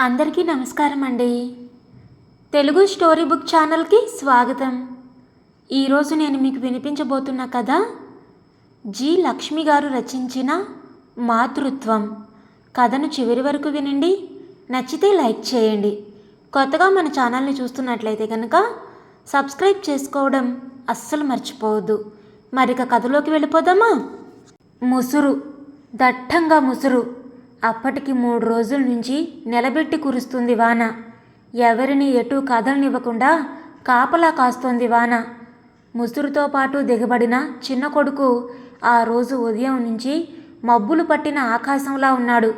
అందరికీ నమస్కారం అండి. తెలుగు స్టోరీ బుక్ ఛానల్కి స్వాగతం. ఈరోజు నేను మీకు వినిపించబోతున్న కథ జి. లక్ష్మి గారు రచించిన మాతృత్వం. కథను చివరి వరకు వినండి. నచ్చితే లైక్ చేయండి. కొత్తగా మన ఛానల్ని చూస్తున్నట్లయితే కనుక సబ్స్క్రైబ్ చేసుకోవడం అస్సలు మర్చిపోవద్దు. మరిక కథలోకి వెళ్ళిపోదామా? ముసురు. దట్టంగా ముసురు. అప్పటికి మూడు రోజుల నుంచి నిలబెట్టి కురుస్తుంది వాన. ఎవరిని ఎటు కదలనివ్వకుండా కాపలా కాస్తోంది వాన. ముసురుతో పాటు దిగబడిన చిన్న కొడుకు ఆ రోజు ఉదయం నుంచి మబ్బులు పట్టిన ఆకాశంలా ఉన్నాడు.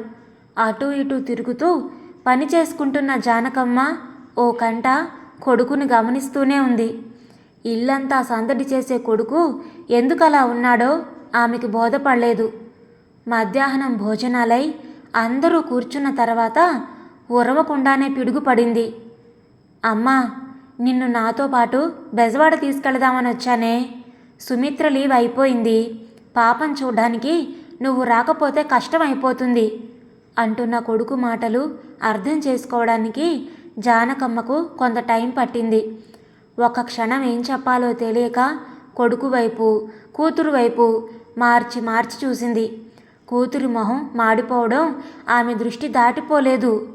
అటు ఇటు తిరుగుతూ పని చేసుకుంటున్న జానకమ్మ ఓ కంట కొడుకుని గమనిస్తూనే ఉంది. ఇల్లంతా సందడి చేసే కొడుకు ఎందుకలా ఉన్నాడో ఆమెకి బోధపడలేదు. మధ్యాహ్నం భోజనాలై అందరూ కూర్చున్న తర్వాత ఉరవకుండానే పిడుగు పడింది అమ్మా నిన్ను నాతో పాటు బెజవాడ తీసుకెళదామని వచ్చానే. సుమిత్ర లీవ్ అయిపోయింది. పాపం చూడ్డానికి నువ్వు రాకపోతే కష్టం అయిపోతుంది అంటున్న కొడుకు మాటలు అర్థం చేసుకోవడానికి జానకమ్మకు కొంత టైం పట్టింది. ఒక క్షణం ఏం చెప్పాలో తెలియక కొడుకు వైపు కూతురు వైపు మార్చి మార్చి చూసింది. కూతురి మొహం మాడిపోవడం ఆమె దృష్టి దాటిపోలేదు.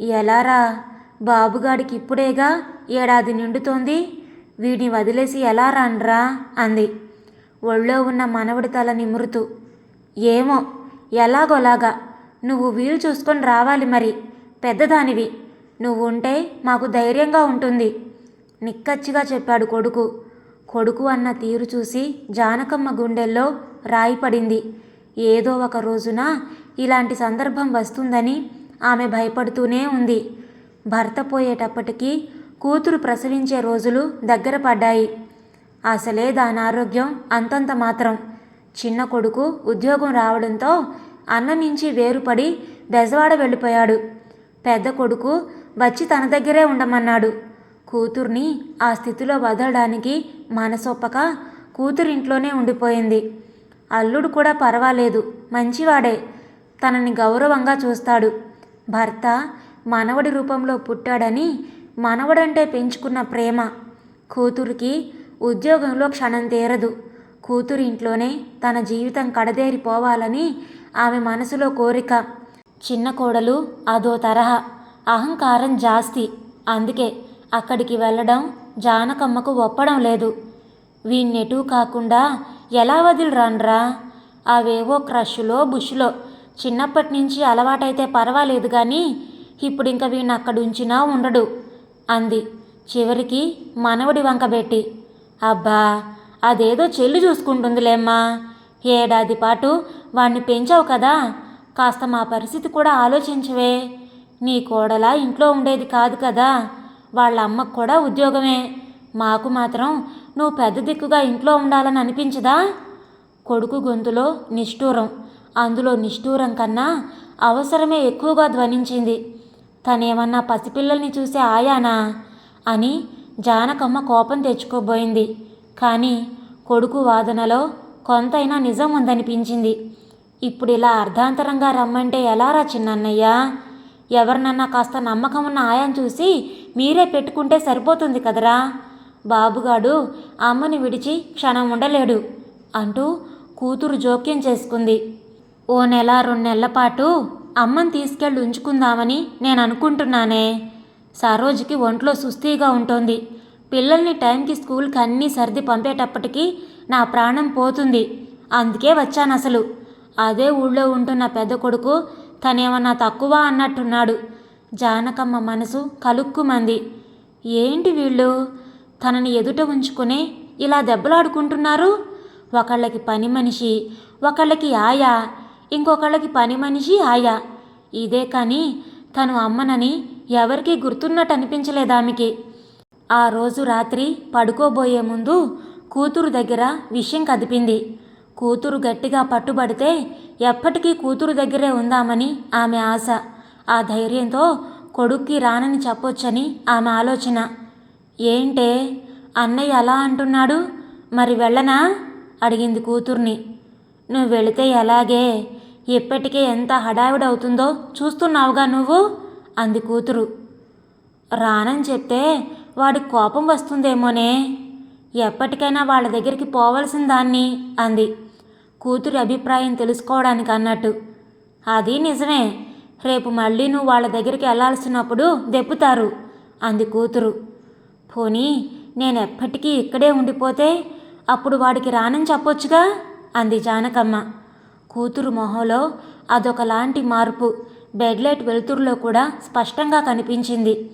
ఎలారా బాబుగాడికి ఇప్పుడేగా ఏడాది నిండుతోంది. వీడిని వదిలేసి ఎలా రాన్రా? అంది. ఒళ్ళో ఉన్న మనవడి తల నిమురుతూ. ఏమో ఎలాగోలాగా. నువ్వు వీలు చూసుకొని రావాలి మరి. పెద్దదానివి. నువ్వు ఉంటే మాకు ధైర్యంగా ఉంటుంది నిక్కచ్చిగా చెప్పాడు కొడుకు. కొడుకు అన్న తీరు చూసి జానకమ్మ గుండెల్లో రాయి పడింది. ఏదో ఒక రోజున ఇలాంటి సందర్భం వస్తుందని ఆమె భయపడుతూనే ఉంది. భర్త పోయేటప్పటికీ కూతురు ప్రసవించే రోజులు దగ్గర పడ్డాయి. అసలే దాని ఆరోగ్యం అంతంత మాత్రం. చిన్న కొడుకు ఉద్యోగం రావడంతో అన్న నుంచి వేరుపడి బెజవాడ వెళ్ళిపోయాడు. పెద్ద కొడుకు వచ్చి తన దగ్గరే ఉండమన్నాడు. కూతుర్ని ఆ స్థితిలో వదలడానికి మనసొప్పక కూతురింట్లోనే ఉండిపోయింది. అల్లుడు కూడా పర్వాలేదు. మంచివాడే. తనని గౌరవంగా చూస్తాడు. భర్త మనవడి రూపంలో పుట్టాడని మనవడంటే పెంచుకున్న ప్రేమ. కూతురికి ఉద్యోగంలో క్షణం తీరదు. కూతురింట్లోనే తన జీవితం కడదేరిపోవాలని ఆమె మనసులో కోరిక. చిన్న కోడలు అదో తరహా. అహంకారం జాస్తి. అందుకే అక్కడికి వెళ్ళడం జానకమ్మకు ఒప్పడం లేదు. వీణ్ణెటూ కాకుండా ఎలా వదిలిరాన్రా? అవేవో క్రష్లో బుష్లో. చిన్నప్పటి నుంచి అలవాటైతే పర్వాలేదు కానీ ఇప్పుడు ఇంక వీణ్ అక్కడుంచినా ఉండడు అంది. చివరికి మనవడి వంకబెట్టి అబ్బా అదేదో చెల్లి చూసుకుంటుందిలేమ్మా. ఏడాది పాటు వాణ్ణి పెంచావు కదా కాస్త మా పరిస్థితి కూడా ఆలోచించవే. నీ కోడలా ఇంట్లో ఉండేది కాదు కదా వాళ్ళ అమ్మకు కూడా ఉద్యోగమే. మాకు మాత్రం నువ్వు పెద్ద దిక్కుగా ఇంట్లో ఉండాలని అనిపించదా? కొడుకు గొంతులో నిష్ఠూరం. అందులో నిష్ఠూరం కన్నా అవసరమే ఎక్కువగా ధ్వనించింది. తనేమన్నా పసిపిల్లల్ని చూసే ఆయానా? అని జానకమ్మ కోపం తెచ్చుకోబోయింది. కానీ కొడుకు వాదనలో కొంతైనా నిజం ఉందనిపించింది. ఇప్పుడు ఇలా అర్ధాంతరంగా రమ్మంటే ఎలారా చిన్నన్నయ్య? ఎవరినన్నా కాస్త నమ్మకం ఉన్న ఆయాన్ని చూసి మీరే పెట్టుకుంటే సరిపోతుంది కదరా? బాబుగాడు అమ్మని విడిచి క్షణం ఉండలేడు అంటూ కూతురు జోక్యం చేసుకుంది. ఓ నెల రెండు నెలల పాటు అమ్మని తీసుకెళ్ళి ఉంచుకుందామని నేను అనుకుంటున్నానే సరోజుకి ఒంట్లో సుస్తీగా ఉంటుంది. పిల్లల్ని టైంకి స్కూల్కి అన్నీ సర్ది పంపేటప్పటికి నా ప్రాణం పోతుంది. అందుకే వచ్చాను అసలు అదే ఊళ్ళో ఉంటున్న పెద్ద కొడుకు తనేమన్నా తక్కువ అన్నట్టున్నాడు. జానకమ్మ మనసు కలుక్కుమంది. ఏంటి వీళ్ళు? తనని ఎదుట ఉంచుకునే ఇలా దెబ్బలాడుకుంటున్నారు? ఒకళ్ళకి పని మనిషి ఒకళ్ళకి ఆయా ఇంకొకళ్ళకి పని మనిషి ఆయా. ఇదే కానీ తను అమ్మనని ఎవరికీ గుర్తున్నట్టు అనిపించలేదు ఆమెకి. ఆ రోజు రాత్రి పడుకోబోయే ముందు కూతురు దగ్గర విషయం కదిపింది. కూతురు గట్టిగా పట్టుబడితే ఎప్పటికీ కూతురు దగ్గరే ఉందామని ఆమె ఆశ. ఆ ధైర్యంతో కొడుక్కి రానని చెప్పొచ్చని ఆమె ఆలోచన. ఏంటే? అన్నయ్య అలా అంటున్నాడు? మరి వెళ్ళనా? అడిగింది కూతుర్ని. నువ్వు వెళితే ఎలాగే? ఇప్పటికే ఎంత హడావిడవుతుందో చూస్తున్నావుగా నువ్వు? అంది కూతురు. రానని చెప్తే వాడి కోపం వస్తుందేమోనే? ఎప్పటికైనా వాళ్ళ దగ్గరికి పోవలసిన దాన్ని అంది. కూతురి అభిప్రాయం తెలుసుకోవడానికి అన్నట్టు. అది నిజమే. రేపు మళ్ళీ నువ్వు వాళ్ళ దగ్గరికి వెళ్ళాల్సినప్పుడు దెప్పుతారు అంది కూతురు. పోనీ నేను ఎప్పటికీ ఇక్కడే ఉండిపోతే అప్పుడు వాడికి రానని చెప్పొచ్చుగా? అంది జానకమ్మ. కూతురు మొహంలో అదొకలాంటి మార్పు. బెడ్లైట్ వెలుతురులో కూడా స్పష్టంగా కనిపించింది.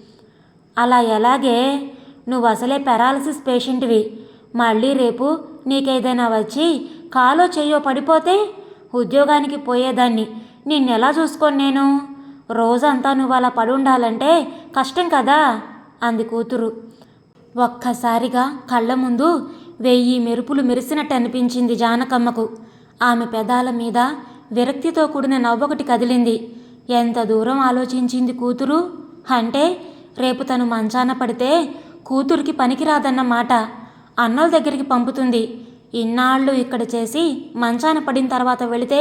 అలా ఎలాగే? నువ్వు అసలే పెరాలసిస్ పేషెంట్వి. మళ్ళీ రేపు నీకేదైనా వచ్చి కాలో చెయ్యో పడిపోతే ఉద్యోగానికి పోయేదాన్ని. నిన్నెలా చూసుకోను నేను? రోజంతా నువ్వు అలా పడి ఉండాలంటే కష్టం కదా? అంది కూతురు. ఒక్కసారిగా కళ్ళ ముందు వెయ్యి మెరుపులు మెరిసినట్టు అనిపించింది జానకమ్మకు. ఆమె పెదాల మీద విరక్తితో కూడిన నవ్వొకటి కదిలింది. ఎంత దూరం ఆలోచించింది కూతురు? అంటే రేపు తను మంచాన పడితే కూతురికి పనికిరాదన్నమాట అన్నల దగ్గరికి పంపుతుంది. ఇన్నాళ్ళు ఇక్కడ చేసి మంచాన పడిన తర్వాత వెళితే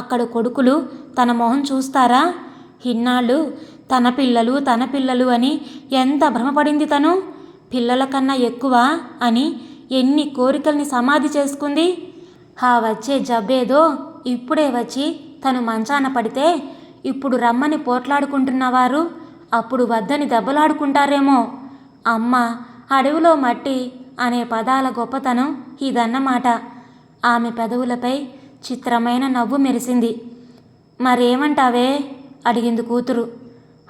అక్కడ కొడుకులు తన మొహం చూస్తారా? ఇన్నాళ్ళు తన పిల్లలు తన పిల్లలు అని ఎంత భ్రమపడింది తను? పిల్లల కన్నా ఎక్కువ అని ఎన్ని కోరికల్ని సమాధి చేసుకుంది? ఆ వచ్చే జబ్బేదో ఇప్పుడే వచ్చి తను మంచాన పడితే ఇప్పుడు రమ్మని పోట్లాడుకుంటున్నవారు అప్పుడు వద్దని దెబ్బలాడుకుంటారేమో. అమ్మ అడవిలో మట్టి అనే పదాల గొప్పతనం ఇదన్నమాట. ఆమె పెదవులపై చిత్రమైన నవ్వు మెరిసింది. మరేమంటావే? అడిగింది కూతురు.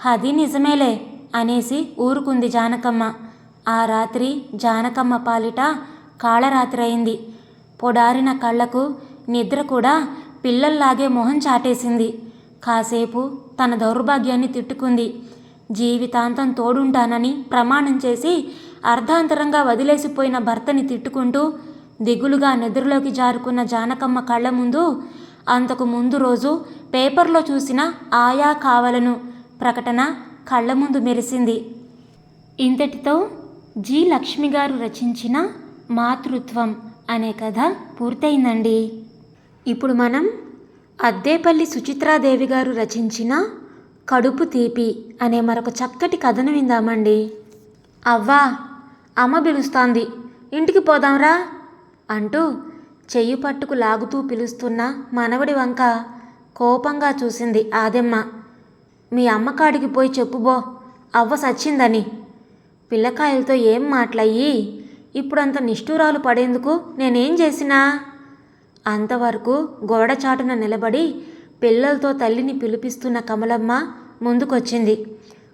అది నిజమేలే అనేసి ఊరుకుంది జానకమ్మ. ఆ రాత్రి జానకమ్మ పాలిట కాళరాత్రి అయింది పొడారిన కళ్ళకు నిద్ర కూడా పిల్లల్లాగే మొహం చాటేసింది. కాసేపు తన దౌర్భాగ్యాన్ని తిట్టుకుంది. జీవితాంతం తోడుంటానని ప్రమాణం చేసి అర్ధాంతరంగా వదిలేసిపోయిన భర్తని తిట్టుకుంటూ దిగులుగా నిద్రలోకి జారుకున్న జానకమ్మ కళ్ళ ముందు అంతకు ముందు రోజు పేపర్లో చూసిన ఆయా కావలను ప్రకటన కళ్ళ ముందు మెరిసింది. ఇంతటితో జి. లక్ష్మి గారు రచించిన మాతృత్వం అనే కథ పూర్తయిందండి. ఇప్పుడు మనం అద్దేపల్లి సుచిత్రాదేవి గారు రచించిన కడుపు తీపి అనే మరొక చక్కటి కథను విందామండి. అవ్వా అమ్మ పిలుస్తోంది. ఇంటికి పోదాంరా అంటూ చెయ్యి పట్టుకు లాగుతూ పిలుస్తున్న మనవడి వంక కోపంగా చూసింది ఆదెమ్మ. మీ అమ్మకాడికి పోయి చెప్పుబో అవ్వ సచ్చిందని. పిల్లకాయలతో ఏం మాట్లాయి? ఇప్పుడంత నిష్ఠూరాలు పడేందుకు నేనేం చేసినా? అంతవరకు గోడ చాటున నిలబడి పిల్లలతో తల్లిని పిలిపిస్తున్న కమలమ్మ ముందుకొచ్చింది.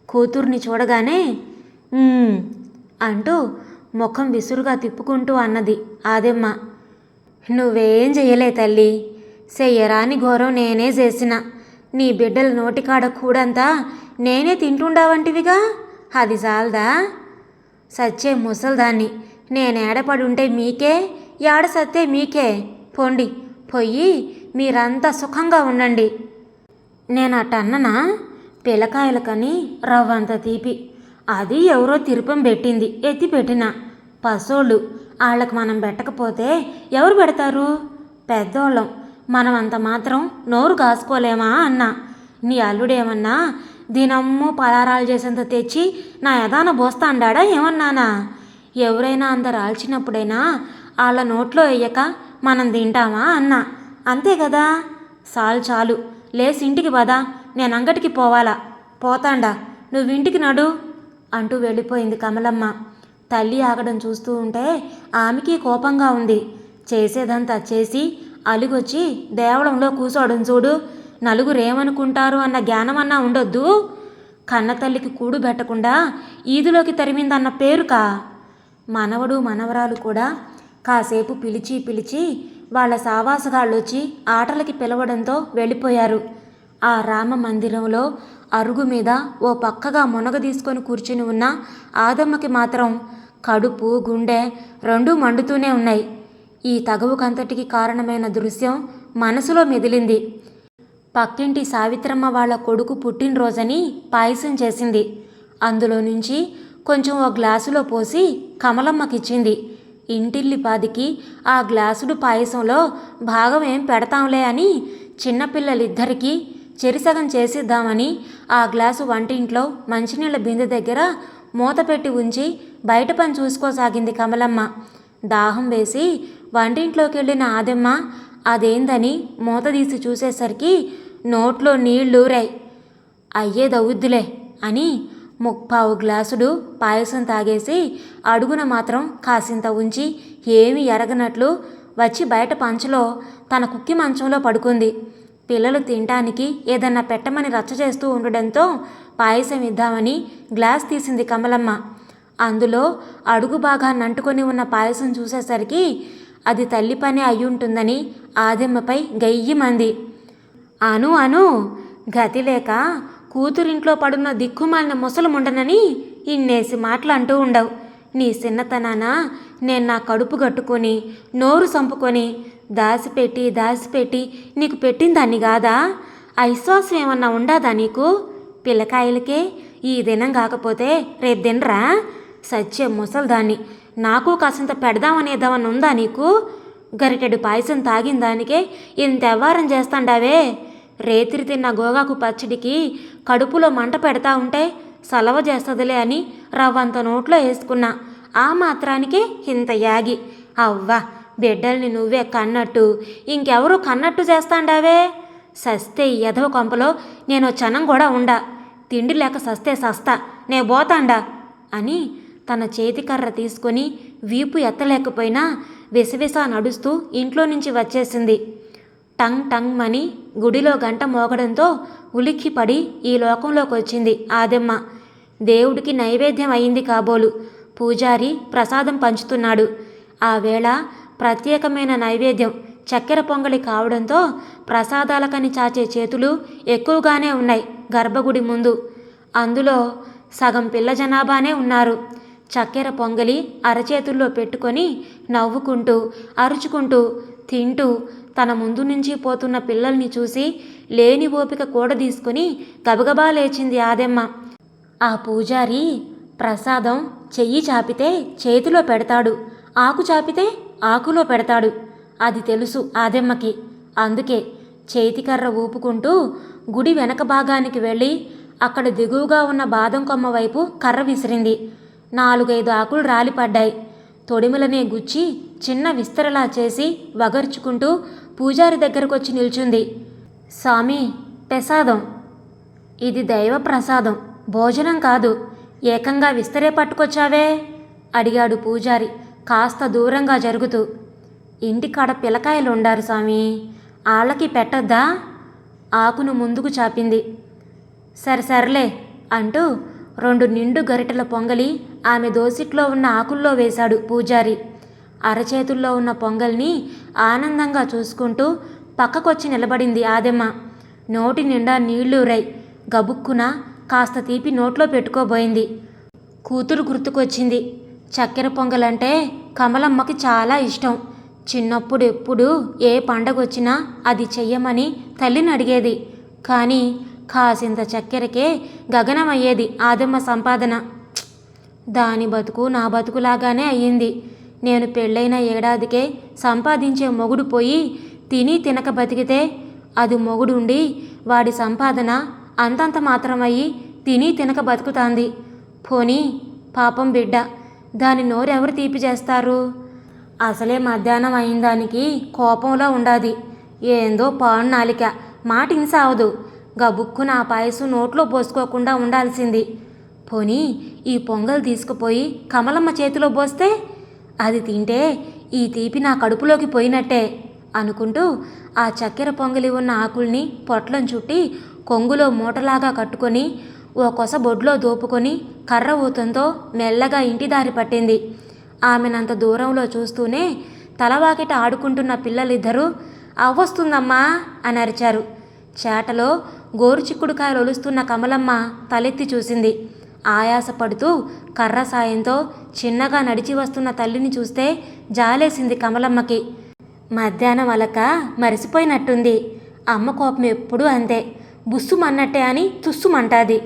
కూతుర్ని చూడగానే అంటూ ముఖం విసురుగా తిప్పుకుంటూ అన్నది ఆదెమ్మ. నువ్వేం చెయ్యలే తల్లి. చెయ్యరాని ఘోరం నేనే చేసినా. నీ బిడ్డల నోటికాడ కూడంతా నేనే తింటుండావంటివిగా? అది చాలదా సచ్చే ముసల్దాన్ని నేనేడపడి ఉంటే మీకే ఏడ సత్తే మీకే. పొండి పొయ్యి మీరంతా సుఖంగా ఉండండి. నేను అట్టన్ననా పిల్లకాయలకని రవ్వంత తీపి. అది ఎవరో తిరుపం పెట్టింది ఎత్తి పెట్టిన. పసోళ్ళు వాళ్ళకి మనం పెట్టకపోతే ఎవరు పెడతారు? పెద్దోళ్ళం. మనం అంత మాత్రం నోరు కాసుకోలేమా అన్నా? నీ అల్లుడేమన్నా? దినమ్ము పలారాలు చేసేంత తెచ్చి నా యదాన బోస్తాండాడా ఏమన్నానా? ఎవరైనా అంత రాల్చినప్పుడైనా వాళ్ళ నోట్లో వేయక మనం తింటామా అన్నా? అంతే కదా సాల్ చాలు. లేసి ఇంటికి పదా. నేను అంగటికి పోవాలా. పోతాండా. నువ్వు ఇంటికి నడు అంటూ వెళ్ళిపోయింది కమలమ్మ. తల్లి ఆగడం చూస్తూ ఉంటే ఆమెకి కోపంగా ఉంది. చేసేదంతా చేసి అలుగొచ్చి దేవళంలో కూసోవడం చూడు. నలుగురేమనుకుంటారు అన్న జ్ఞానమన్నా ఉండొద్దు. కన్న తల్లికి కూడు పెట్టకుండా ఈదులోకి తరిమిందన్న పేరుకా. మనవడు మనవరాలు కూడా కాసేపు పిలిచి పిలిచి వాళ్ళ సావాసగాళ్ళొచ్చి ఆటలకి పిలవడంతో వెళ్ళిపోయారు. ఆ రామ మందిరంలో అరుగు మీద ఓ పక్కగా మునగ తీసుకొని కూర్చుని ఉన్న ఆదమ్మకి మాత్రం కడుపు గుండె రెండూ మండుతూనే ఉన్నాయి. ఈ తగవుకంతటికి కారణమైన దృశ్యం మనసులో మెదిలింది. పక్కింటి సావిత్రమ్మ వాళ్ళ కొడుకు పుట్టినరోజని పాయసం చేసింది. అందులో నుంచి కొంచెం ఓ గ్లాసులో పోసి కమలమ్మకిచ్చింది. ఇంటిల్లిపాదికి ఆ గ్లాసుడు పాయసంలో భాగం ఏం పెడతాంలే అని చిన్నపిల్లలిద్దరికీ చెరిసగం చేసిద్దామని ఆ గ్లాసు వంటింట్లో మంచినీళ్ళ బిందె దగ్గర మూత పెట్టి ఉంచి బయట పని చూసుకోసాగింది కమలమ్మ. దాహం వేసి వంటింట్లోకి వెళ్ళిన ఆదమ్మ అదేందని మూత తీసి చూసేసరికి నోట్లో నీళ్ళూరాయి అయ్యేదవుద్దులే అని ముప్పావు గ్లాసుడు పాయసం తాగేసి అడుగున మాత్రం కాసింత ఉంచి ఏమి ఎరగనట్లు వచ్చి బయట పంచలో తన కుక్కి మంచంలో పడుకుంది. పిల్లలు తినటానికి ఏదన్నా పెట్టమని రచ్చ చేస్తూ ఉండడంతో పాయసం ఇద్దామని గ్లాస్ తీసింది కమలమ్మ. అందులో అడుగు బాగా నంటుకొని ఉన్న పాయసం చూసేసరికి అది తల్లి పని అయ్యుంటుందని ఆదెమ్మపై గయ్యమంది అను అను గతి లేక కూతురింట్లో పడున్న దిక్కుమాలిన ముసలముండనని ఇన్నేసి మాటలు అంటూ ఉండవు. నీ చిన్నతనాన నేను నా కడుపు కట్టుకొని నోరు సంపుకొని దాసిపెట్టి దాసిపెట్టి నీకు పెట్టిందాన్ని కాదా ఐశ్వాసం ఏమన్నా ఉండాదా నీకు? పిల్లకాయలకే ఈ దినం కాకపోతే రేపు తినరా? సత్య ముసల్దాన్ని. నాకు కాసింత పెడదామనేద్దామని ఉందా నీకు? గరిటెడు పాయసం తాగిన దానికే ఇంత వ్యవహారం చేస్తాండావే? రేతిరి తిన్న గోగాకు పచ్చడికి కడుపులో మంట పెడతా ఉంటే సలవ చేస్తుందిలే అని రవ్వంత నోట్లో వేసుకున్నా ఆ మాత్రానికే ఇంత యాగి. అవ్వా బిడ్డల్ని నువ్వే కన్నట్టు. ఇంకెవరు కన్నట్టు చేస్తాండావే? సస్తే ఎదవ కొంపలో నేను చనం కూడా ఉండా. తిండి లేక సస్తే సస్తా. నే పోతాండా అని తన చేతికర్ర తీసుకొని వీపు ఎత్తలేకపోయినా విసవిస నడుస్తూ ఇంట్లో నుంచి వచ్చేసింది. టంగ్ టంగ్ మని గుడిలో గంట మోగడంతో ఉలిక్కిపడి ఈ లోకంలోకి వచ్చింది ఆదెమ్మ. దేవుడికి నైవేద్యం అయింది కాబోలు. పూజారి ప్రసాదం పంచుతున్నాడు. ఆ వేళ ప్రత్యేకమైన నైవేద్యం చక్కెర పొంగలి కావడంతో ప్రసాదాలకని చాచే చేతులు ఎక్కువగానే ఉన్నాయి గర్భగుడి ముందు. అందులో సగం పిల్ల జనాభానే ఉన్నారు. చక్కెర పొంగలి అరచేతుల్లో పెట్టుకొని నవ్వుకుంటూ అరుచుకుంటూ తింటూ తన ముందు నుంచి పోతున్న పిల్లల్ని చూసి లేని ఓపిక కూడదీసుకుని గబగబా లేచింది ఆదెమ్మ. ఆ పూజారి ప్రసాదం చెయ్యి చాపితే చేతిలో పెడతాడు ఆకు చాపితే ఆకులో పెడతాడు. అది తెలుసు ఆదెమ్మకి. అందుకే చేతికర్ర ఊపుకుంటూ గుడి వెనక భాగానికి వెళ్ళి అక్కడ దిగువగా ఉన్న బాదం కొమ్మ వైపు కర్ర విసిరింది. నాలుగైదు ఆకులు రాలిపడ్డాయి. తొడిమలనే గుచ్చి చిన్న విస్తరలా చేసి వగర్చుకుంటూ పూజారి దగ్గరకొచ్చి నిల్చుంది. స్వామి ప్రసాదం. ఇది దైవ ప్రసాదం. భోజనం కాదు. ఏకంగా విస్తరే పట్టుకొచ్చావే? అడిగాడు పూజారి కాస్త దూరంగా జరుగుతూ. ఇంటికాడ పిల్లకాయలు ఉండారు స్వామి. ఆళ్ళకి పెట్టద్దా? ఆకును ముందుకు చాపింది. సరే సర్లే అంటూ రెండు నిండు గరిటెల పొంగలి ఆమె దోసిట్లో ఉన్న ఆకుల్లో వేశాడు పూజారి. అరచేతుల్లో ఉన్న పొంగల్ని ఆనందంగా చూసుకుంటూ పక్కకొచ్చి నిలబడింది ఆదెమ్మ. నోటి నిండా నీళ్ళూరై గబుక్కున కాస్త తీపి నోట్లో పెట్టుకోబోయింది. కూతురు గుర్తుకొచ్చింది. చక్కెర పొంగలంటే కమలమ్మకి చాలా ఇష్టం. చిన్నప్పుడు ఎప్పుడు ఏ పండగొచ్చినా అది చెయ్యమని తల్లిని అడిగేది. కానీ కాసింత చక్కెరకే గగనమయ్యేది ఆదమ్మ సంపాదన. దాని బతుకు నా బతుకులాగానే అయ్యింది. నేను పెళ్ళైన ఏడాదికే సంపాదించే మొగుడు పోయి తిని తినక బతికితే అది మొగుడుండి వాడి సంపాదన అంతంత మాత్రమయ్యి తిని తినక బతుకుతాంది. పోనీ పాపం బిడ్డ దాని నోరెవరు తీపి చేస్తారు? అసలే మధ్యాహ్నం అయిన దానికి కోపంలో ఉండాది. ఏందో పాడు నాలిక మాట ఇన్సావదు గబుక్కు నా పాయసం నోట్లో పోసుకోకుండా ఉండాల్సింది. పోనీ ఈ పొంగల్ తీసుకుపోయి కమలమ్మ చేతిలో పోస్తే? అది తింటే ఈ తీపి నా కడుపులోకి పోయినట్టే అనుకుంటూ ఆ చక్కెర పొంగలి ఉన్న ఆకుల్ని పొట్లం చుట్టి కొంగులో మూటలాగా కట్టుకొని ఓ కొస బొడ్లో దోపుకొని కర్ర ఊతంతో మెల్లగా ఇంటి దారి పట్టింది. ఆమెనంత దూరంలో చూస్తూనే తలవాకిట ఆడుకుంటున్న పిల్లలిద్దరూ అవ్వొస్తుందమ్మా అని అరిచారు చేటలో గోరుచిక్కుడుకాయలు ఒలుస్తున్న కమలమ్మ తలెత్తి చూసింది. ఆయాసపడుతూ కర్ర సాయంతో చిన్నగా నడిచి వస్తున్న తల్లిని చూస్తే జాలేసింది కమలమ్మకి. మధ్యాహ్నం అలక మరిసిపోయినట్టుంది. అమ్మ కోపం ఎప్పుడూ అంతే. బుస్సుమన్నట్టే అని తుస్సుమంటాది.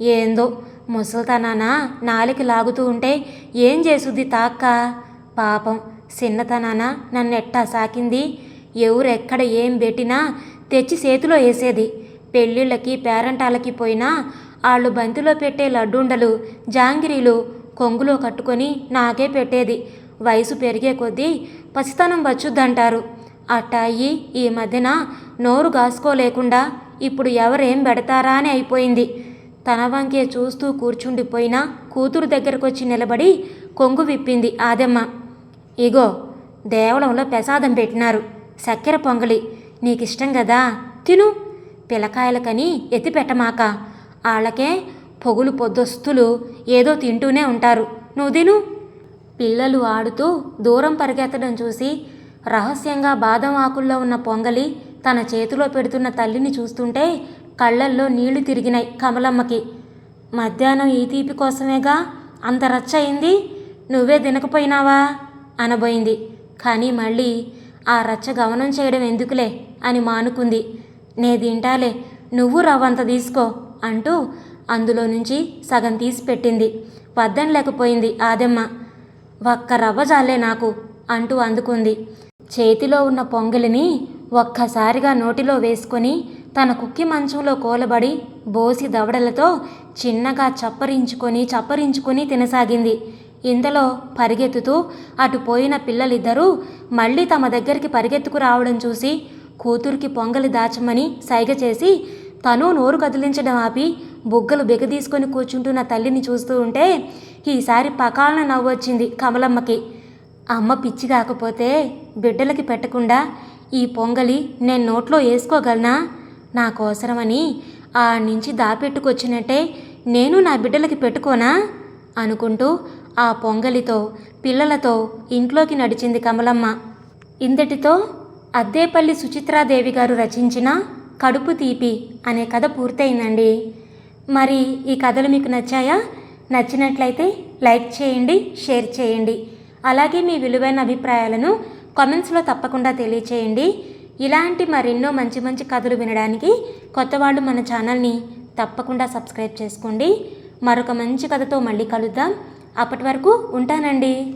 ఏందో ముసలితనాన నాలికి లాగుతూ ఉంటే ఏం చేసుద్ది తాక్క? పాపం చిన్నతనాన నన్నెట్టా సాకింది. ఎవరెక్కడ ఏం పెట్టినా తెచ్చి చేతిలో వేసేది. పెళ్ళిళ్ళకి పేరంటాలకి పోయినా వాళ్ళు బంతిలో పెట్టే లడ్డుండలు జాంగిరీలు కొంగులో కట్టుకొని నాకే పెట్టేది. వయసు పెరిగే కొద్దీ పసితనం వచ్చుద్దంటారు. అట్టాయి అయ్యి ఈ మధ్యన నోరు గాసుకోలేకుండా ఇప్పుడు ఎవరేం పెడతారా అని అయిపోయింది. తన వంకే చూస్తూ కూర్చుండిపోయినా కూతురు దగ్గరకొచ్చి నిలబడి కొంగు విప్పింది ఆదమ్మ. ఇగో దేవళంలో ప్రసాదం పెట్టినారు. చక్కెర పొంగలి. నీకిష్టం కదా తిను. పిలకాయలకని ఎత్తిపెట్టమాక వాళ్ళకే పొగులు పొద్దొస్తులు ఏదో తింటూనే ఉంటారు. నువ్వు తిను. పిల్లలు ఆడుతూ దూరం పరిగెత్తడం చూసి రహస్యంగా బాదం ఆకుల్లో ఉన్న పొంగలి తన చేతిలో పెడుతున్న తల్లిని చూస్తుంటే కళ్ళల్లో నీళ్ళు తిరిగినాయి కమలమ్మకి. మధ్యాహ్నం ఈ తీపి కోసమేగా? అంత రచ్చ అయింది? నువ్వే తినకపోయినావా? అనబోయింది. కానీ మళ్ళీ ఆ రచ్చ గమనం చేయడం ఎందుకులే అని మానుకుంది. నే తింటాలే నువ్వు రవ్వంత తీసుకో అంటూ అందులో నుంచి సగం తీసి పెట్టింది. వద్దని లేకపోయింది ఆదెమ్మ. ఒక్క రవ్వ జాలే నాకు అంటూ అందుకుంది. చేతిలో ఉన్న పొంగలిని ఒక్కసారిగా నోటిలో వేసుకొని తన కుక్కి మంచంలో కోలబడి బోసి దవడలతో చిన్నగా చప్పరించుకొని చప్పరించుకొని తినసాగింది. ఇంతలో పరిగెత్తుతూ అటు పోయిన పిల్లలిద్దరూ మళ్ళీ తమ దగ్గరికి పరిగెత్తుకు రావడం చూసి కూతురికి పొంగలి దాచమని సైగ చేసి తను నోరు కదిలించడం ఆపి బుగ్గలు బిగదీసుకొని కూర్చుంటున్న తల్లిని చూస్తూ ఉంటే ఈసారి పకాలన నవ్వు వచ్చింది కమలమ్మకి. అమ్మ పిచ్చి కాకపోతే బిడ్డలకి పెట్టకుండా ఈ పొంగలి నేను నోట్లో వేసుకోగలనా? నా కోసరమని ఆ నుంచి దాపెట్టుకొచ్చినట్టే నేను నా బిడ్డలకి పెట్టుకోనా? అనుకుంటూ ఆ పొంగలితో పిల్లలతో ఇంట్లోకి నడిచింది కమలమ్మ. ఇంతటితో అద్దేపల్లి సుచిత్రాదేవి గారు రచించిన కడుపు తీపి అనే కథ పూర్తయిందండి. మరి ఈ కథలు మీకు నచ్చాయా? నచ్చినట్లయితే లైక్ చేయండి షేర్ చేయండి. అలాగే మీ విలువైన అభిప్రాయాలను కామెంట్స్లో తప్పకుండా తెలియచేయండి. ఇలాంటి మరెన్నో మంచి మంచి కథలు వినడానికి కొత్త వాళ్ళు మన ఛానల్ని తప్పకుండా సబ్స్క్రైబ్ చేసుకోండి. మరొక మంచి కథతో మళ్ళీ కలుద్దాం. అప్పటి వరకు ఉంటానండి.